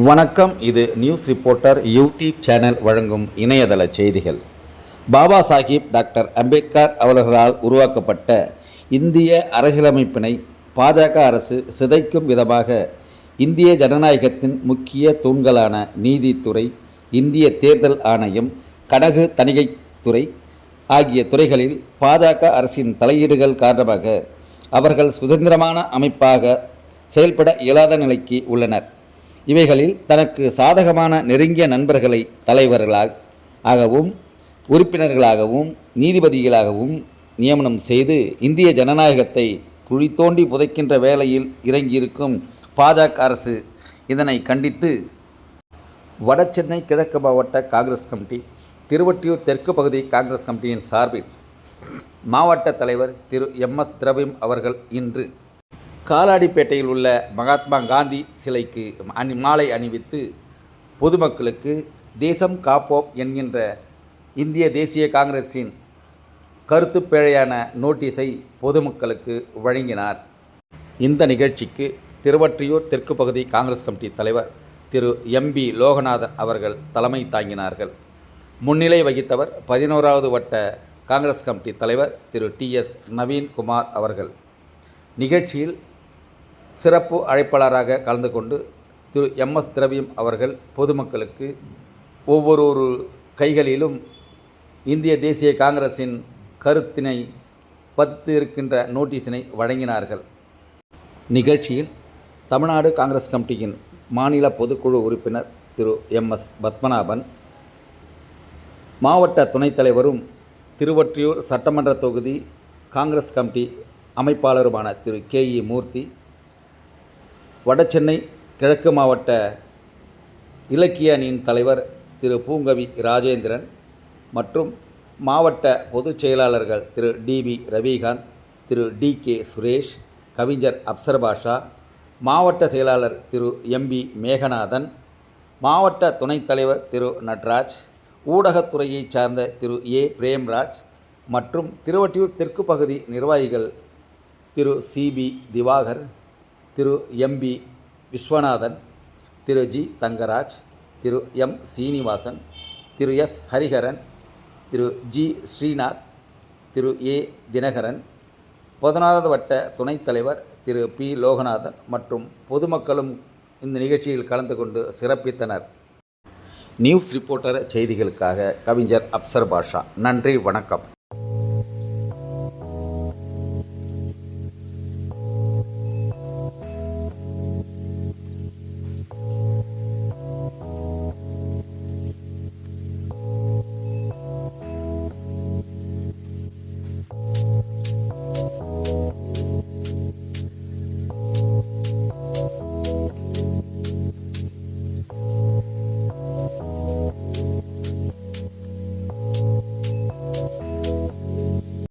வணக்கம் இது news reporter YouTube channel வழங்கும் இணையதள செய்திகள். பாபா சாஹிப் டாக்டர் அம்பேத்கர் அவர்களால் உருவாக்கப்பட்ட இந்திய அரசியலமைப்பினை பாஜக அரசு சிதைக்கும் விதமாக இந்திய ஜனநாயகத்தின் முக்கிய தூண்களான நீதித்துறை இந்திய தேர்தல் ஆணையம் கனகு தணிகைத்துறை ஆகிய துறைகளில் பாஜக அரசின் தலையீடுகள் காரணமாக அவர்கள் சுதந்திரமான அமைப்பாக செயல்பட இயலாத நிலைக்கு உள்ளனர். இவைகளில் தனக்கு சாதகமான நெருங்கிய நண்பர்களை தலைவர்களாக ஆகவும் உறுப்பினர்களாகவும் நீதிபதிகளாகவும் நியமனம் செய்து இந்திய ஜனநாயகத்தை குழி தோண்டி புதைக்கின்ற வேளையில் இறங்கியிருக்கும் பாஜக அரசு இதனை கண்டித்து வடசென்னை கிழக்கு மாவட்ட காங்கிரஸ் கமிட்டி திருவொற்றியூர் தெற்கு பகுதி காங்கிரஸ் கமிட்டியின் சார்பில் மாவட்ட தலைவர் திரு எம். எஸ். திரவியம் அவர்கள் இன்று காலாடிப்பேட்டையில் உள்ள மகாத்மா காந்தி சிலைக்கு அணி மாலை அணிவித்து பொதுமக்களுக்கு தேசம் காப்போம் என்கின்ற இந்திய தேசிய காங்கிரஸின் கருத்துப்பேழையான நோட்டீஸை பொதுமக்களுக்கு வழங்கினார். இந்த நிகழ்ச்சிக்கு திருவற்றியூர் தெற்கு பகுதி காங்கிரஸ் கமிட்டி தலைவர் திரு எம்பி லோகநாதன் அவர்கள் தலைமை தாங்கினார்கள். முன்னிலை வகித்தவர் பதினோராவது வட்ட காங்கிரஸ் கமிட்டி தலைவர் திரு டி எஸ் நவீன்குமார் அவர்கள். நிகழ்ச்சியில் சிறப்பு அழைப்பாளராக கலந்து கொண்டு திரு எம் எஸ் திரவியம் அவர்கள் பொதுமக்களுக்கு ஒவ்வொரு ஒரு கைகளிலும் இந்திய தேசிய காங்கிரஸின் கருத்தினை பதித்து இருக்கின்ற நோட்டீஸினை வழங்கினார்கள். நிகழ்ச்சியில் தமிழ்நாடு காங்கிரஸ் கமிட்டியின் மாநில பொதுக்குழு உறுப்பினர் திரு எம் எஸ் பத்மநாபன் மாவட்ட துணைத் தலைவரும் திருவொற்றியூர் சட்டமன்ற தொகுதி காங்கிரஸ் கமிட்டி அமைப்பாளருமான திரு கே இ மூர்த்தி வடசென்னை கிழக்கு மாவட்ட இலக்கிய அணியின் தலைவர் திரு. பூங்கவி ராஜேந்திரன் மற்றும் மாவட்ட பொதுச் செயலாளர்கள் Thiru. TP Ravikanth Thiru. T. K. Suresh கவிஞர் அப்சர் பாஷா மாவட்ட செயலாளர் திரு. எம்பி மேகநாதன் மாவட்ட துணைத் தலைவர் திரு. நட்ராஜ் ஊடகத்துறையைச் சார்ந்த திரு. ஏ. பிரேம்ராஜ் மற்றும் திருவட்டியூர் தெற்கு பகுதி நிர்வாகிகள் Thiru. CP Divakar Thiru MP Viswanathan Thiru G Thangaraj Thiru M Srinivasan Thiru S Hariharan Thiru G Srinath Thiru A Dinakaran பதினாறாவது வட்ட துணைத் தலைவர் திரு பி லோகநாதன் மற்றும் பொதுமக்களும் இந்த நிகழ்ச்சியில் கலந்து கொண்டு சிறப்பித்தனர். நியூஸ் ரிப்போர்ட்டர் செய்திகளுக்காக கவிஞர் அப்சர் பாஷா. நன்றி வணக்கம்.